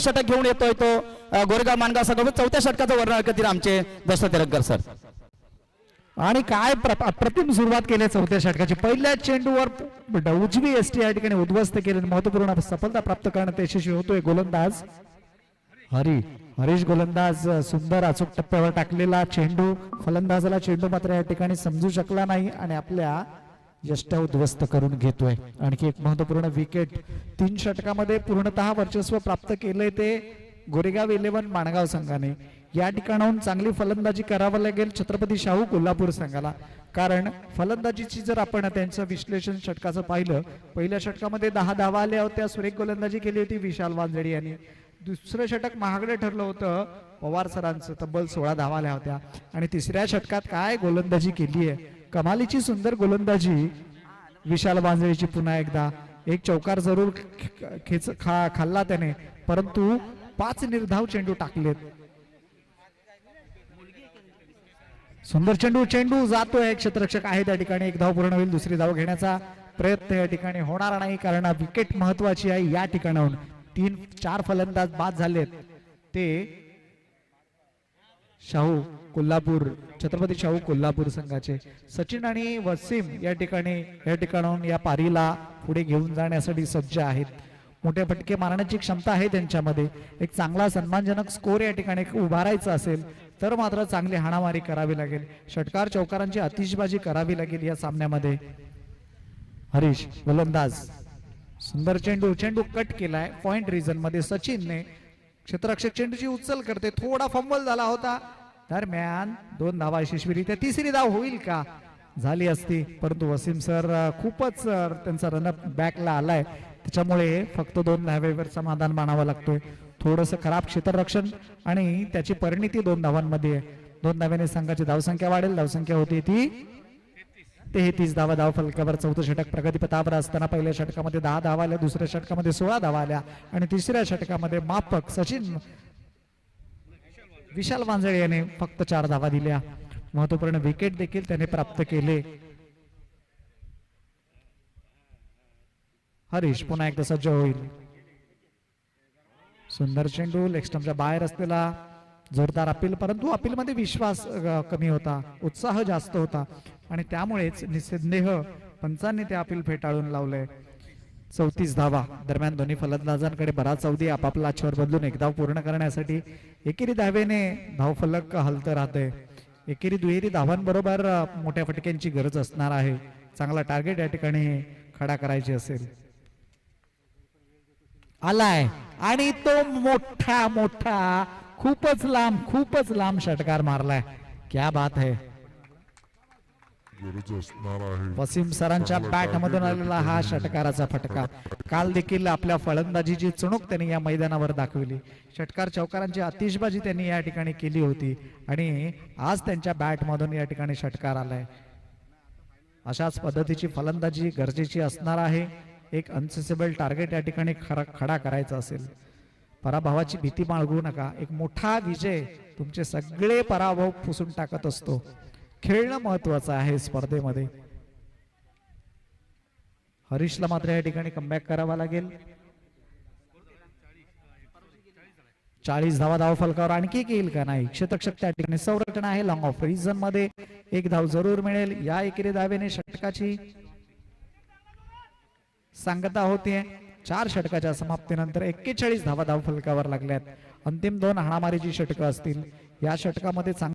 षटक घेऊन येतोय तो. गोरेगाव मानगाव संघ चौथ्या षटकाचं वर्णन करतील आमचे दस्त तिरंगर सर. आणि काय अप्रतिम सुरुवात केली चौथ्या षटकाची? पहिल्या चेंडूवर उजवी एस टी या ठिकाणी उद्ध्वस्त केली आणि महत्त्वपूर्ण सफलता प्राप्त करण्यात यशस्वी होतोय गोलंदाज. हरी हरीश गोलंदाज सुंदर अचूक टप्प्यावर टाकलेला चेंडू. फलंदाजाला चेंडू मात्र या ठिकाणी समजू शकला नाही आणि आपल्या यष्ट्या उद्ध्वस्त करून घेतोय. आणखी एक महत्त्वपूर्ण विकेट तीन षटकामध्ये पूर्णतः वर्चस्व प्राप्त केलंय ते गोरेगाव इलेव्हन माणगाव संघाने. या ठिकाणाहून चांगली फलंदाजी करावं लागेल छत्रपती शाहू कोल्हापूर संघाला. कारण फलंदाजीची जर आपण त्यांचं विश्लेषण षटकाचं पाहिलं पहिल्या षटकामध्ये दहा धावा आल्या होत्या सुरेख गोलंदाजी केली होती विशाल वांजडी यांनी. दुसरं षटक महागडे ठरलं होतं पवार सरांचं तब्बल सोळा धावा आल्या होत्या. आणि तिसऱ्या षटकात काय गोलंदाजी केली आहे कमालीची सुंदर गोलंदाजी विशाल बांजळीची पुन्हा एकदा. एक चौकार जरूर खेच खा खाल्ला त्याने परंतु पाच निर्धाव चेंडू टाकलेत. सुंदर चेंडू चेंडू जातोय. क्षेत्ररक्षक आहे त्या ठिकाणी. एक धाव पूर्ण होईल दुसरी धाव घेण्याचा प्रयत्न या ठिकाणी होणार नाही कारण विकेट महत्वाची आहे या ठिकाणाहून. तीन चार फलंदाज बाद झालेत. ते शाहू कोल्हापूर छत्रपती शाहू कोल्हापूर संघाचे. सचिन आणि वसीम या ठिकाणी या ठिकाणाहून या पारीला पुढे घेऊन जाण्यासाठी सज्ज आहेत. मोठे फटके मारण्याची क्षमता आहे त्यांच्यामध्ये. एक चांगला सन्मानजनक स्कोर या ठिकाणी उभारायचा असेल तर मात्र चांगली हाणामारी करावी लागेल. षटकार चौकारांची आतिषबाजी करावी लागेल या सामन्यामध्ये. हरीश गोलंदाज सुंदर चेंडू चेंडू कट केलाय. पॉइंट रिझनमध्ये सचिनने क्षेत्ररक्षक चेंडूची उचल करते. थोडा फंबल झाला होता. दरम्यान दोन धावा यशस्वीरित्या तिसरी धाव होईल का? झाली असती. परंतु वसीम सर खूपच त्यांचा रनअप बॅकला आलाय. त्याच्यामुळे फक्त दोन धावेवर समाधान मानावं लागतोय. थोडस खराब क्षेत्ररक्षण आणि त्याची परिणिती दोन धावांमध्ये आहे. दोन धाव्याने संघाची धावसंख्या वाढेल. धावसंख्या होती ती तेहतीस धावा धाव फलकावर चौथं षटक प्रगतीपथावर असताना पहिल्या षटकामध्ये दहा धावा आल्या दुसऱ्या षटकामध्ये सोळा धावा आल्या आणि तिसऱ्या षटकामध्ये मापक सचिन विशाल वांजळे याने फक्त चार धावा दिल्या. महत्त्वपूर्ण विकेट देखील त्याने प्राप्त केले. हरीश पुन्हा एकदा सज्ज होईल. सुंदर चेंडू लेक्स्टमच्या बाहेर असलेला जोरदार अपील परंतु अपील मध्ये विश्वास कमी होता. उत्साह जास्त होता. आणि त्यामुळेच निसंदेह पंचांनी ते अपील फेटाळून लावलंय. चौतीस धावा. दरम्यान दोन्ही फलंदाजांकडे बराच अवधी आपापला छर बदलून एक धाव पूर्ण करण्यासाठी एकेरी धावेने धावफलक हलत राहते. एकेरी दुहेरी धावांबरोबर मोठ्या फटक्यांची गरज असणार आहे. चांगला टार्गेट या ठिकाणी खडा करायची असेल. आलाय. आणि तो मोठा मोठा खूपच लांब खूपच लांब षटकार मारलाय. क्या बात है. गरज असणार आहे. वसीम सरांच्या बॅट मधून आलेला हा षटकाराचा फटका. काल देखील आपल्या फलंदाजीची चुणूक त्यांनी या मैदानावर दाखवली. षटकार चौकारांची आतिषबाजी त्यांनी या ठिकाणी केली होती आणि आज त्यांच्या बॅट मधून या ठिकाणी षटकार आलाय. अशाच पद्धतीची फलंदाजी गरजेची असणार आहे. एक अनसेसेबल टार्गेट या ठिकाणी खरा खडा करायचा असेल. पराभवाची भीती बाळगू नका. एक मोठा विजय तुमचे सगळे पराभव पुसून टाकत असतो. खेळणं महत्वाचं आहे स्पर्धेमध्ये. हरीशला मात्र या ठिकाणी कमबॅक करावा लागेल. चाळीस धावा धाव फलकावर आणखी येईल का नाही? क्षेत्रक्षक त्या ठिकाणी संरक्षण आहे. लॉंग ऑफ रिझनमध्ये एक धाव जरूर मिळेल. या एकेरी धावेने षटकाची सांगता होते. चार षटकाच्या समाप्तीनंतर एक्केचाळीस धावा धाव फलकावर लागल्यात. अंतिम दोन हाणामारीची षटकं असतील. या षटकामध्ये चांग